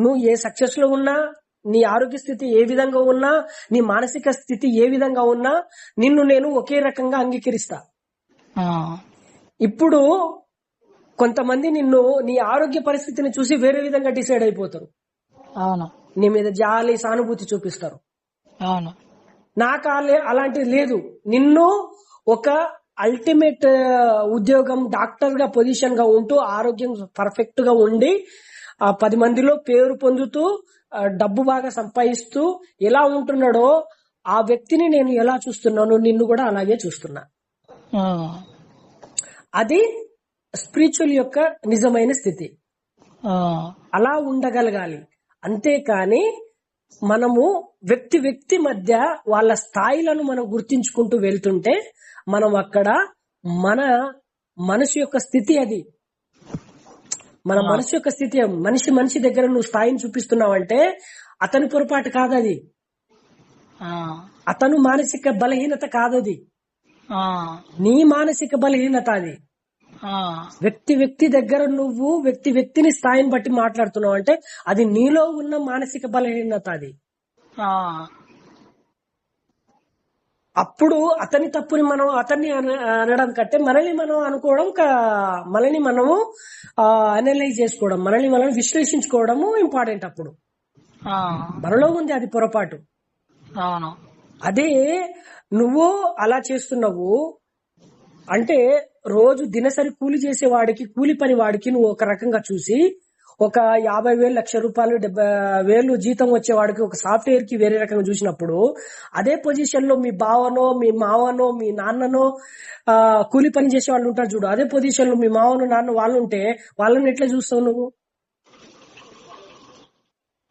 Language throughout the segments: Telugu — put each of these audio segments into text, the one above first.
నువ్వు ఏ సక్సెస్లో ఉన్నా నీ ఆరోగ్య స్థితి ఏ విధంగా ఉన్నా నీ మానసిక స్థితి ఏ విధంగా ఉన్నా నిన్ను నేను ఒకే రకంగా అంగీకరిస్తా. ఇప్పుడు కొంతమంది నిన్ను నీ ఆరోగ్య పరిస్థితిని చూసి వేరే విధంగా డిసైడ్ అయిపోతారు. అవును. నీ మీద జాలి సానుభూతి చూపిస్తారు. అవును. నాకు అలే- అలాంటిది లేదు. నిన్ను ఒక అల్టిమేట్ ఉద్యోగం డాక్టర్గా పొజిషన్గా ఉంటూ ఆరోగ్యం పర్ఫెక్ట్గా ఉండి ఆ పది మందిలో పేరు పొందుతూ డబ్బు బాగా సంపాదిస్తూ ఎలా ఉంటున్నాడో ఆ వ్యక్తిని నేను ఎలా చూస్తున్నాను నిన్ను కూడా అలాగే చూస్తున్నా. అది స్పిరిచువల్ యొక్క నిజమైన స్థితి. అలా ఉండగలగాలి. అంతేకాని మనము వ్యక్తి వ్యక్తి మధ్య వాళ్ళ స్థాయిలను మనం గుర్తించుకుంటూ వెళ్తుంటే మనం అక్కడ మన మనసు యొక్క స్థితి అది. మన మనసు యొక్క స్థితి మనిషి మనిషి దగ్గర నువ్వు స్థాయిని చూపిస్తున్నావంటే అతని పొరపాటు కాదది. అతను మానసిక బలహీనత కాదది. నీ మానసిక బలహీనత అది. వ్యక్తి వ్యక్తి దగ్గర నువ్వు వ్యక్తి వ్యక్తిని స్థాయిని బట్టి మాట్లాడుతున్నావు అంటే అది నీలో ఉన్న మానసిక బలహీనత అది. అప్పుడు అతని తప్పుని మనం అతన్ని అన- అనడం కంటే మనల్ని మనం అనుకోవడం మనల్ని మనము అనలైజ్ చేసుకోవడం మనల్ని మనం విశ్లేషించుకోవడము ఇంపార్టెంట్ అప్పుడు. మనలో ఉంది అది పొరపాటు. అదే నువ్వు అలా చేస్తున్నావు అంటే రోజు దినసరి కూలి చేసే వాడికి కూలి పని వాడికి నువ్వు ఒక రకంగా చూసి ఒక యాభై వేలు లక్ష రూపాయలు డెబ్బై వేలు జీతం వచ్చే వాడికి ఒక సాఫ్ట్వేర్కి వేరే రకంగా చూసినప్పుడు అదే పొజిషన్లో మీ బావనో మీ మావనో మీ నాన్ననో కూలి పని చేసే వాళ్ళు ఉంటారు చూడు. అదే పొజిషన్లో మీ మావను నాన్న వాళ్ళు ఉంటే వాళ్ళని ఎట్లా చూస్తావు నువ్వు?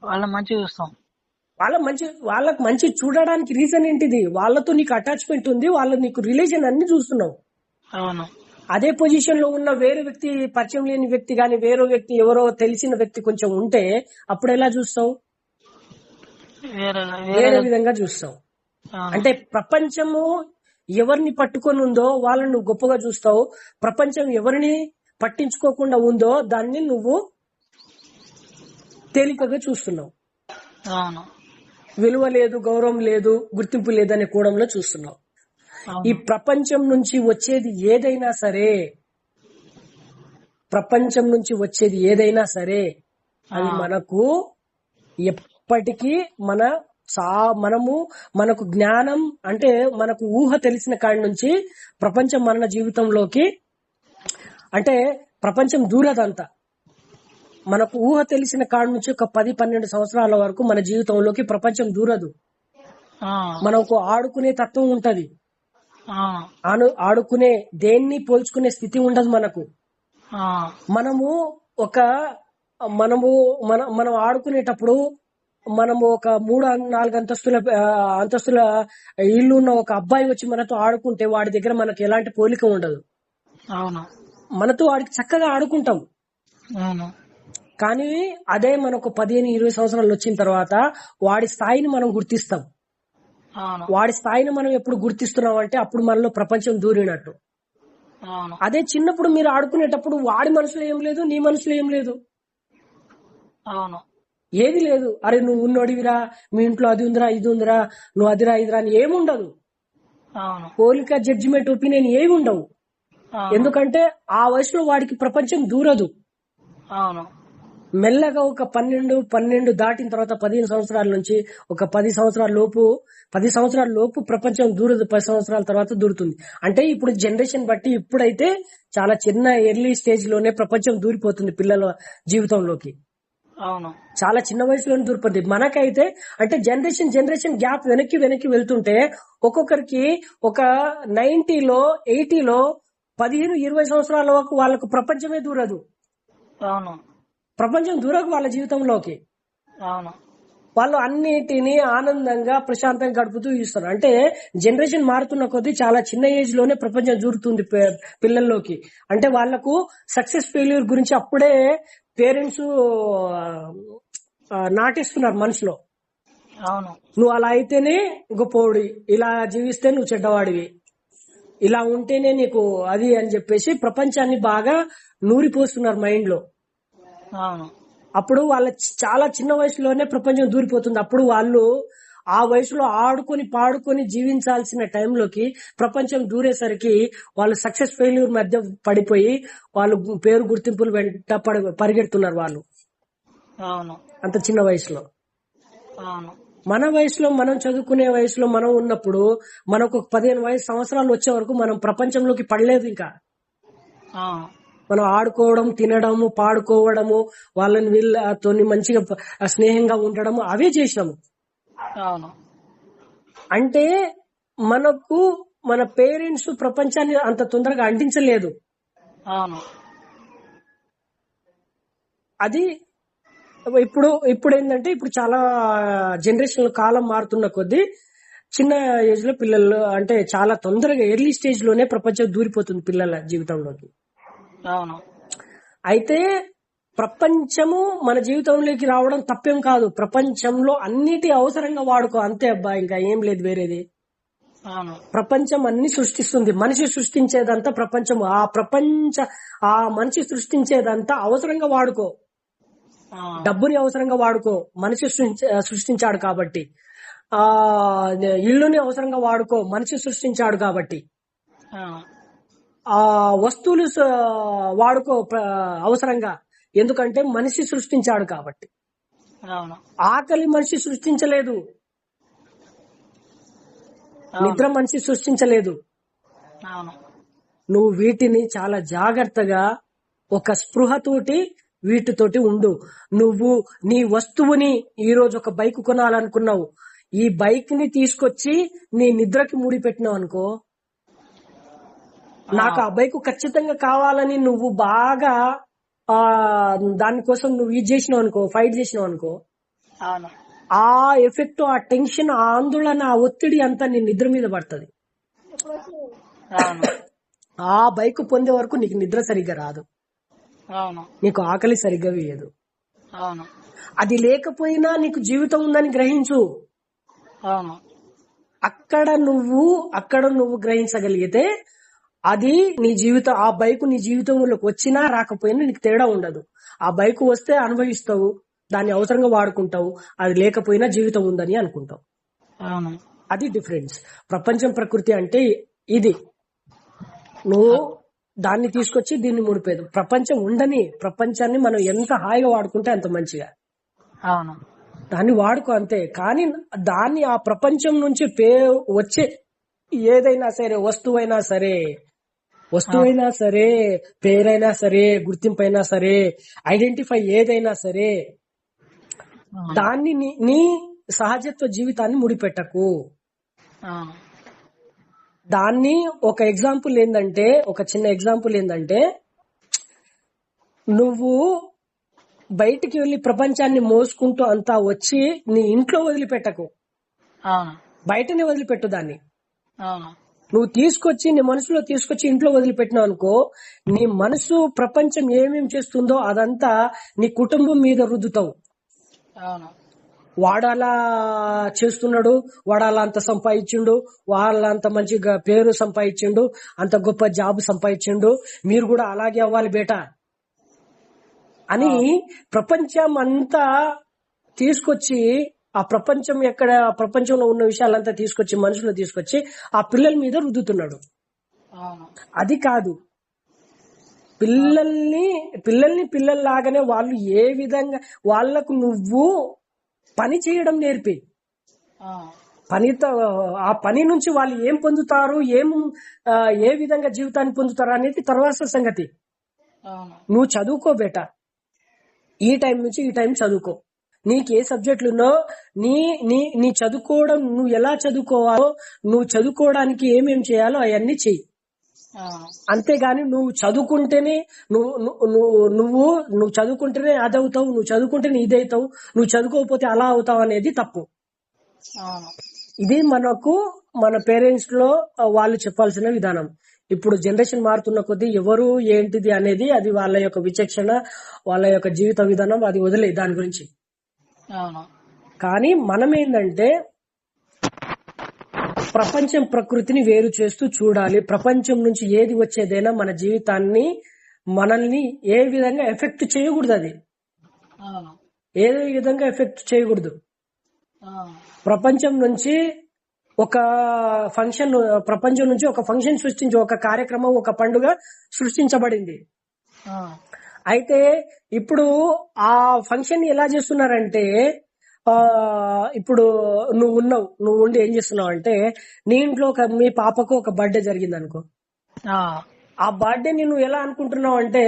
వాళ్ళ మంచి చూస్తాం. వాళ్ళ మంచి వాళ్ళకి మంచి చూడడానికి రీజన్ ఏంటిది? వాళ్ళతో నీకు అటాచ్మెంట్ ఉంది వాళ్ళ నీకు రిలేషన్ అన్ని చూస్తున్నావు. అవును. అదే పొజిషన్లో ఉన్న వేరే వ్యక్తి పరిచయం లేని వ్యక్తి గాని వేరే వ్యక్తి ఎవరో తెలిసిన వ్యక్తి కొంచెం ఉంటే అప్పుడు ఎలా చూస్తావు? వేరే విధంగా చూస్తావు. అంటే ప్రపంచము ఎవరిని పట్టుకొని ఉందో వాళ్ళని నువ్వు గొప్పగా చూస్తావు. ప్రపంచం ఎవరిని పట్టించుకోకుండా ఉందో దాన్ని నువ్వు తేలికగా చూస్తున్నావు. విలువ లేదు గౌరవం లేదు గుర్తింపు లేదనే కోణంలో చూస్తున్నావు. ఈ ప్రపంచం నుంచి వచ్చేది ఏదైనా సరే ప్రపంచం నుంచి వచ్చేది ఏదైనా సరే అది. మనకు ఎప్పటికీ మన సా మనము మనకు జ్ఞానం అంటే మనకు ఊహ తెలిసిన కాడి నుంచి ప్రపంచం మన జీవితంలోకి అంటే ప్రపంచం దూరదంతా. మనకు ఊహ తెలిసిన కాడి నుంచి ఒక పది పన్నెండు సంవత్సరాల వరకు మన జీవితంలోకి ప్రపంచం దూరదు. మనకు ఆడుకునే తత్వం ఉంటది. ఆను ఆడుకునే దేన్ని పోల్చుకునే స్థితి ఉండదు మనకు. మనము ఒక మనము మన మనం ఆడుకునేటప్పుడు మనము ఒక మూడు నాలుగు అంతస్తుల అంతస్తుల ఇల్లు ఉన్న ఒక అబ్బాయి వచ్చి మనతో ఆడుకుంటే వాడి దగ్గర మనకు ఎలాంటి పోలిక ఉండదు. అవును. మనతో వాడికి చక్కగా ఆడుకుంటాం. కానీ అదే మనకు పదిహేను ఇరవై సంవత్సరాలు వచ్చిన తర్వాత వాడి స్థాయిని మనం గుర్తిస్తాం. వాడి స్థాయిని మనం ఎప్పుడు గుర్తిస్తున్నాం అంటే అప్పుడు మనలో ప్రపంచం దూరినట్టు. అదే చిన్నప్పుడు మీరు ఆడుకునేటప్పుడు వాడి మనసులో ఏం లేదు నీ మనసులో ఏం లేదు. అవును. ఏది లేదు. అరే నువ్వు ఉన్నోడివిరా మీ ఇంట్లో అది ఉందిరా ఇది ఉందిరా నువ్వు అదిరా ఇదిరా అని ఏముండదు పోలిక జడ్జిమెంట్ ఒపీనియన్ ఏమి ఉండవు. ఎందుకంటే ఆ వయసులో వాడికి ప్రపంచం దూరదు. అవును. మెల్లగా ఒక పన్నెండు పన్నెండు దాటిన తర్వాత పదిహేను సంవత్సరాల నుంచి ఒక పది సంవత్సరాల లోపు పది సంవత్సరాల లోపు ప్రపంచం దూరదు పది సంవత్సరాల తర్వాత దూరుతుంది. అంటే ఇప్పుడు జనరేషన్ బట్టి ఇప్పుడైతే చాలా చిన్న ఎర్లీ స్టేజ్లోనే ప్రపంచం దూరిపోతుంది పిల్లల జీవితంలోకి. అవును. చాలా చిన్న వయసులోనే దూరిపోతుంది. మనకైతే అంటే జనరేషన్ జనరేషన్ గ్యాప్ వెనక్కి వెనక్కి వెళ్తుంటే ఒక్కొక్కరికి ఒక నైన్టీలో ఎయిటీలో పదిహేను ఇరవై సంవత్సరాల వరకు వాళ్ళకు ప్రపంచమే దూరదు. అవును. ప్రపంచం దూరకు వాళ్ళ జీవితంలోకి. అవును. వాళ్ళు అన్నిటినీ ఆనందంగా ప్రశాంతంగా గడుపుతూ ఇస్తారు అంటే జనరేషన్ మారుతున్న కొద్దీ చాలా చిన్న ఏజ్లోనే ప్రపంచం జూరుతుంది పిల్లల్లోకి. అంటే వాళ్ళకు సక్సెస్ ఫెయిల్యూర్ గురించి అప్పుడే పేరెంట్స్ నాటిస్తున్నారు మనసులో. అవును. నువ్వు అలా అయితేనే గొప్పవాడి ఇలా జీవిస్తే నువ్వు చెడ్డవాడివి. ఇలా ఉంటేనే నీకు అది అని చెప్పేసి ప్రపంచాన్ని బాగా నూరిపోస్తున్నారు మైండ్లో. అప్పుడు వాళ్ళ చాలా చిన్న వయసులోనే ప్రపంచం దూరిపోతుంది. అప్పుడు వాళ్ళు ఆ వయసులో ఆడుకొని పాడుకొని జీవించాల్సిన టైంలోకి ప్రపంచం దూరేసరికి వాళ్ళు సక్సెస్ ఫెయిల్యూర్ మధ్య పడిపోయి వాళ్ళు పేరు గుర్తింపులు వెంట పరిగెడుతున్నారు వాళ్ళు. అవును. అంత చిన్న వయసులో. అవును. మన వయసులో మనం చదువుకునే వయసులో మనం ఉన్నప్పుడు మనకు ఒక పదిహేను వయసు సంవత్సరాలు వచ్చే వరకు మనం ప్రపంచంలోకి పడలేదు ఇంకా. మనం ఆడుకోవడం తినడము పాడుకోవడము వాళ్ళని వీళ్ళతో మంచిగా స్నేహంగా ఉండడము అవే చేసినాము అంటే మనకు మన పేరెంట్స్ ప్రపంచాన్ని అంత తొందరగా అంటించలేదు అది ఇప్పుడు ఇప్పుడు ఏంటంటే ఇప్పుడు చాలా జనరేషన్ కాలం మారుతున్న కొద్దీ చిన్న ఏజ్లో పిల్లలు అంటే చాలా తొందరగా ఎర్లీ స్టేజ్లోనే ప్రపంచం దూరిపోతుంది పిల్లల జీవితంలోకి. అవును. అయితే ప్రపంచము మన జీవితంలోకి రావడం తప్పేం కాదు. ప్రపంచంలో అన్నిటి అవసరంగా వాడుకో. అంతే అబ్బా ఇంకా ఏం లేదు వేరేది. ప్రపంచం అన్ని సృష్టిస్తుంది. మనిషి సృష్టించేదంతా ప్రపంచం. ఆ ప్రపంచ ఆ మనిషి సృష్టించేదంతా అవసరంగా వాడుకో. డబ్బుని అవసరంగా వాడుకో. మనిషి సృష్టించ- సృష్టించాడు కాబట్టి. ఆ ఇల్లుని అవసరంగా వాడుకో. మనిషి సృష్టించాడు కాబట్టి. ఆ, వస్తువులు వాడుకో అవసరంగా. ఎందుకంటే మనిషి సృష్టించాడు కాబట్టి. ఆకలి మనిషి సృష్టించలేదు. నిద్ర మనిషి సృష్టించలేదు. నువ్వు వీటిని చాలా జాగ్రత్తగా ఒక స్పృహతోటి వీటితోటి ఉండు. నువ్వు నీ వస్తువుని ఈ రోజు ఒక బైక్ కొనాలనుకున్నావు. ఈ బైక్ని తీసుకొచ్చి నీ నిద్రకి ముడి పెట్టినావు అనుకో నాకు ఆ బైక్ ఖచ్చితంగా కావాలని నువ్వు బాగా ఆ దానికోసం నువ్వు ఇది చేసినావు అనుకో ఫైట్ చేసినావు అనుకో ఆ ఎఫెక్ట్ ఆ టెన్షన్ ఆ ఆందోళన ఆ ఒత్తిడి అంతా నీ నిద్ర మీద పడుతుంది. ఆ బైక్ పొందే వరకు నీకు నిద్ర సరిగ్గా రాదు. నీకు ఆకలి సరిగ్గా వేయదు. అది లేకపోయినా నీకు జీవితం ఉందని గ్రహించు. అక్కడ నువ్వు అక్కడ నువ్వు గ్రహించగలిగితే అది నీ జీవితం ఆ బైక్ నీ జీవితంలోకి వచ్చినా రాకపోయినా నీకు తేడా ఉండదు. ఆ బైక్ వస్తే అనుభవిస్తావు దాన్ని అవసరంగా వాడుకుంటావు అది లేకపోయినా జీవితం ఉందని అనుకుంటావు. అది డిఫరెన్స్. ప్రపంచం ప్రకృతి అంటే ఇది. నువ్వు దాన్ని తీసుకొచ్చి దీన్ని ముడిపేదు ప్రపంచం ఉండని ప్రపంచాన్ని మనం ఎంత హాయిగా వాడుకుంటే అంత మంచిగా. అవును. దాన్ని వాడుకో అంతే. కానీ దాన్ని ఆ ప్రపంచం నుంచి పే వచ్చే ఏదైనా సరే వస్తువైనా సరే వస్తువైనా సరే పేరైనా సరే గుర్తింపైనా సరే ఐడెంటిఫై ఏదైనా సరే దాన్ని నీ- సహజత్వ జీవితాన్ని ముడిపెట్టకు. దాన్ని ఒక ఎగ్జాంపుల్ ఏంటంటే ఒక చిన్న ఎగ్జాంపుల్ ఏంటంటే నువ్వు బయటికి వెళ్ళి ప్రపంచాన్ని మోసుకుంటూ అంతా వచ్చి నీ ఇంట్లో వదిలిపెట్టకు. బయటనే వదిలిపెట్టు దాన్ని. నువ్వు తీసుకొచ్చి నీ మనసులో తీసుకొచ్చి ఇంట్లో వదిలిపెట్టినావు అనుకో నీ మనసు ప్రపంచం ఏమేం చేస్తుందో అదంతా నీ కుటుంబం మీద రుద్దుతావు. వాడు అలా చేస్తున్నాడు వాడు అలా అంత సంపాదించిండు వాళ్ళ అంత మంచిగా పేరు సంపాదించిండు అంత గొప్ప జాబ్ సంపాదించిండు మీరు కూడా అలాగే అవ్వాలి బేటా. అని ప్రపంచం అంతా తీసుకొచ్చి ఆ ప్రపంచం ఎక్కడ ఆ ప్రపంచంలో ఉన్న విషయాలంతా తీసుకొచ్చి మనుషులు తీసుకొచ్చి ఆ పిల్లల మీద రుద్దుతున్నాడు. అది కాదు. పిల్లల్ని పిల్లల్ని పిల్లల్లాగానే వాళ్ళు ఏ విధంగా వాళ్ళకు నువ్వు పని చేయడం నేర్పి. పనితో ఆ పని నుంచి వాళ్ళు ఏం పొందుతారు ఏం ఏ విధంగా జీవితాన్ని పొందుతారు అనేది తర్వాత సంగతి. నువ్వు చదువుకో బేట. ఈ టైం నుంచి ఈ టైం చదువుకో. నీకు ఏ సబ్జెక్టులు ఉన్నో నీ నీ నీ చదువుకోవడం నువ్వు ఎలా చదువుకోవాలో నువ్వు చదువుకోవడానికి ఏమేం చేయాలో అవన్నీ చెయ్యి. అంతేగాని నువ్వు చదువుకుంటేనే నువ్వు నువ్వు నువ్వు చదువుకుంటేనే అది అవుతావు నువ్వు చదువుకుంటేనే ఇది అవుతావు నువ్వు చదువుకోకపోతే అలా అవుతావు అనేది తప్పు. ఇది మనకు మన పేరెంట్స్లో వాళ్ళు చెప్పాల్సిన విధానం. ఇప్పుడు జనరేషన్ మారుతున్న కొద్దీ ఎవరు ఏంటిది అనేది అది వాళ్ళ యొక్క విచక్షణ వాళ్ళ యొక్క జీవిత విధానం అది వదిలే దాని గురించి. కానీ మనం ఏంటంటే ప్రపంచం ప్రకృతిని వేరు చేస్తూ చూడాలి. ప్రపంచం నుంచి ఏది వచ్చేదైనా మన జీవితాన్ని మనల్ని ఏ విధంగా ఎఫెక్ట్ చేయకూడదు అది. ఈ విధంగా ఎఫెక్ట్ చేయకూడదు. ప్రపంచం నుంచి ఒక ఫంక్షన్ ప్రపంచం నుంచి ఒక ఫంక్షన్ సృష్టించి ఒక కార్యక్రమం ఒక పండుగ సృష్టించబడింది. అయితే ఇప్పుడు ఆ ఫంక్షన్ ఎలా చేస్తున్నారంటే ఆ ఇప్పుడు నువ్వు ఉన్నావు నువ్వు ఉండి ఏం చేస్తున్నావు అంటే నీ ఇంట్లో ఒక మీ పాపకు ఒక బర్త్డే జరిగింది అనుకో ఆ, బర్త్డేని నువ్వు ఎలా అనుకుంటున్నావు అంటే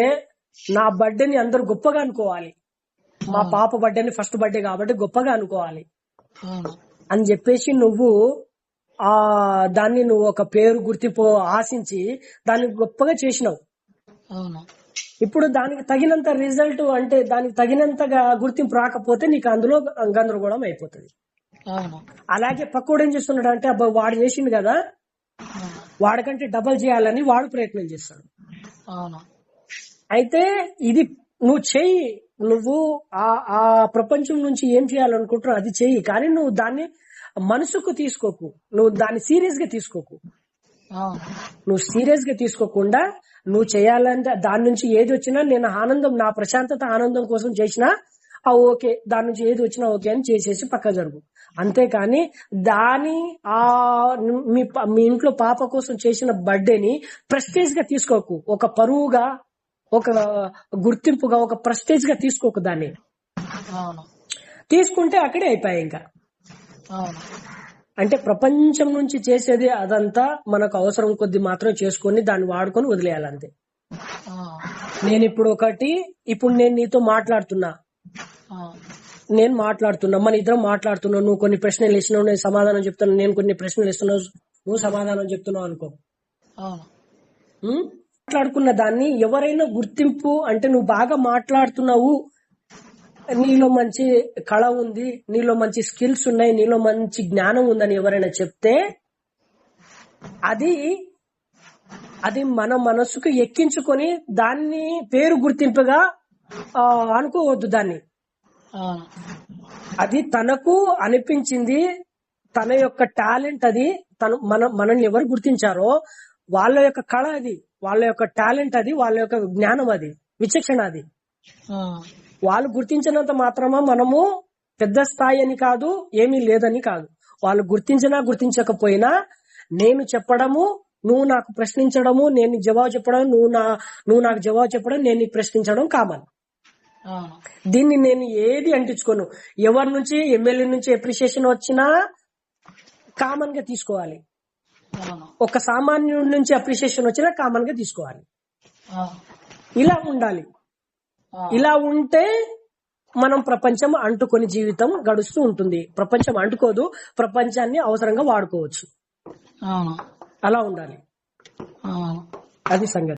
నా బర్త్డేని అందరూ గొప్పగా అనుకోవాలి. మా పాప బర్త్డేని ఫస్ట్ బర్త్డే కాబట్టి గొప్పగా అనుకోవాలి. అని చెప్పేసి నువ్వు ఆ దాన్ని నువ్వు ఒక పేరు గుర్తింపు ఆశించి దాన్ని గొప్పగా చేసినావు. ఇప్పుడు దానికి తగినంత రిజల్ట్ అంటే దానికి తగినంతగా గుర్తింపు రాకపోతే నీకు అందులో గందరగోళం అయిపోతుంది. అలాగే పక్కోడు ఏం చేస్తున్నాడు అంటే అబ్బా వాడు చేసిండు కదా వాడికంటే డబల్ చేయాలని వాడు ప్రయత్నం చేస్తాడు. అయితే ఇది నువ్వు చెయ్యి నువ్వు ఆ ఆ ప్రపంచం నుంచి ఏం చేయాలనుకుంటున్నావు అది చెయ్యి కానీ నువ్వు దాన్ని మనసుకు తీసుకోకు. నువ్వు దాన్ని సీరియస్గా తీసుకోకు. నువ్వు సీరియస్గా తీసుకోకుండా నువ్వు చేయాలంటే దాని నుంచి ఏది వచ్చినా నేను ఆనందం నా ప్రశాంతత ఆనందం కోసం చేసినా ఆ ఓకే దాని నుంచి ఏది వచ్చినా ఓకే అని చేసేసి పక్క జరుగు. అంతేకాని దాని ఆ మీ మీ ఇంట్లో పాప కోసం చేసిన బర్త్డేని ప్రెస్టేజ్గా తీసుకోకు. ఒక పరువుగా ఒక గుర్తింపుగా ఒక ప్రెస్టేజ్గా తీసుకోకు దాన్ని. తీసుకుంటే అక్కడే అయిపోయాయి ఇంకా. అంటే ప్రపంచం నుంచి చేసేది అదంతా మనకు అవసరం కొద్ది మాత్రం చేసుకొని దాన్ని వాడుకొని వదిలేయాలంతే. నేను ఇప్పుడు ఒకటి ఇప్పుడు నేను నీతో మాట్లాడుతున్నా. నేను మాట్లాడుతున్నా మన ఇద్దరం మాట్లాడుతున్నావు నువ్వు కొన్ని ప్రశ్నలు వేసినావు నేను సమాధానం చెప్తాను నేను కొన్ని ప్రశ్నలు ఇస్తున్నావు నువ్వు సమాధానం చెప్తున్నావు అనుకో? మాట్లాడుకున్న దాన్ని ఎవరైనా గుర్తింపు అంటే నువ్వు బాగా మాట్లాడుతున్నావు నీలో మంచి కళ ఉంది నీలో మంచి స్కిల్స్ ఉన్నాయి నీలో మంచి జ్ఞానం ఉందని ఎవరైనా చెప్తే అది అది మన మనసుకు ఎక్కించుకొని దాన్ని పేరు గుర్తింపుగా అనుకోవద్దు దాన్ని. అది తనకు అనిపించింది తన యొక్క టాలెంట్ అది తను మన మనల్ని ఎవరు గుర్తించారో వాళ్ళ యొక్క కళ అది వాళ్ళ యొక్క టాలెంట్ అది వాళ్ళ యొక్క జ్ఞానం అది విచక్షణ అది. వాళ్ళు గుర్తించినంత మాత్రమా మనము పెద్ద స్థాయి అని కాదు ఏమీ లేదని కాదు. వాళ్ళు గుర్తించినా గుర్తించకపోయినా నేను చెప్పడము నువ్వు నాకు ప్రశ్నించడము నేను జవాబు చెప్పడం నువ్వు నా నువ్వు నాకు జవాబు చెప్పడం నేను నీకు ప్రశ్నించడం కామన్. దీన్ని నేను ఏది అంటించుకోను. ఎవరి నుంచి ఎమ్మెల్యే నుంచి అప్రిషియేషన్ వచ్చినా కామన్గా తీసుకోవాలి. ఒక సామాన్యుడి నుంచి అప్రిషియేషన్ వచ్చినా కామన్గా తీసుకోవాలి. ఇలా ఉండాలి. ఇలా ఉంటే మనం ప్రపంచం అంటుకొని జీవితం గడుస్తూ ఉంటుంది. ప్రపంచం అంటుకోదు ప్రపంచాన్ని అవసరంగా వాడుకోవచ్చు. అలా ఉండాలి. అది సంగతి.